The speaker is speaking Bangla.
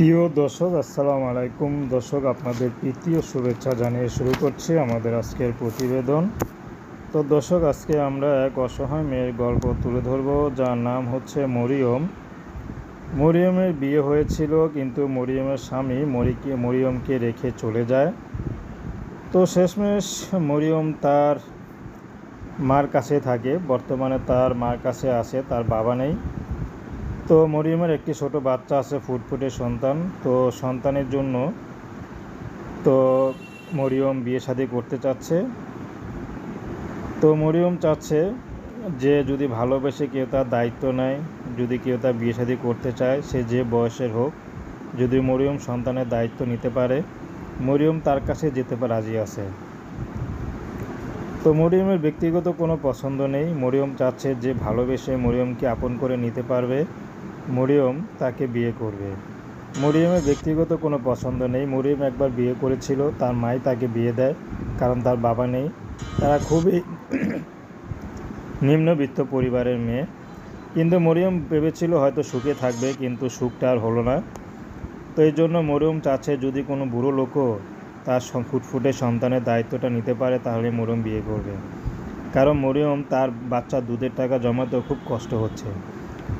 প্রিয় দর্শক, আসসালামু আলাইকুম। দর্শক, আপনাদের তৃতীয় শুভেচ্ছা জানিয়ে শুরু করছি আমাদের আজকের প্রতিবেদন। তো দর্শক, আজকে আমরা এক অসহায় মেয়ের গল্প তুলে ধরব, যার নাম হচ্ছে মরিয়ম। মরিয়মের বিয়ে হয়েছিল, কিন্তু মরিয়মের স্বামী মরিকে মরিয়মকে রেখে চলে যায়। তো শেষমেশ মরিয়ম তার মার কাছে থাকে। বর্তমানে তার মার কাছে আসে তার বাবা নেই। তো মরিয়মের একটি ছোট বাচ্চা আছে, ফুটফুটে সন্তান। তো সন্তানের জন্য তো মরিয়ম বিয়ে শাদি করতে চাচ্ছে। তো মরিয়ম চাচ্ছে যে যদি ভালোবেসে কেউ তার দায়িত্ব নেয়, যদি কেউ তার বিয়ে শাদি করতে চায়, সে যে বয়সের হোক, যদি মরিয়ম সন্তানের দায়িত্ব নিতে পারে, মরিয়ম তার কাছে যেতে রাজি আছে। তো মরিয়মের ব্যক্তিগত কোনো পছন্দ নেই। মরিয়ম চাচ্ছে যে ভালোবেসে মরিয়মকে আপন করে নিতে পারবে। মরিয়ম তাকে বিয়ে করবে। মরিয়মের ব্যক্তিগত কোনো পছন্দ নেই। মরিয়ম একবার বিয়ে করেছিল, তার মাই তাকে বিয়ে দেয়, কারণ তার বাবা নেই। তারা খুবই নিম্নবিত্ত পরিবারের মেয়ে। কিন্তু মরিয়ম ভেবেছিল হয়তো সুখে থাকবে, কিন্তু সুখটা আর হলো না। তো এই জন্য মরিয়ম চাচ্ছে যদি কোনো বুড়ো লোকও তার ফুটফুটে সন্তানের দায়িত্বটা নিতে পারে, তাহলে মরিয়ম বিয়ে করবে। কারণ মরিয়ম তার বাচ্চা দুধের টাকা জমাতেও খুব কষ্ট হচ্ছে।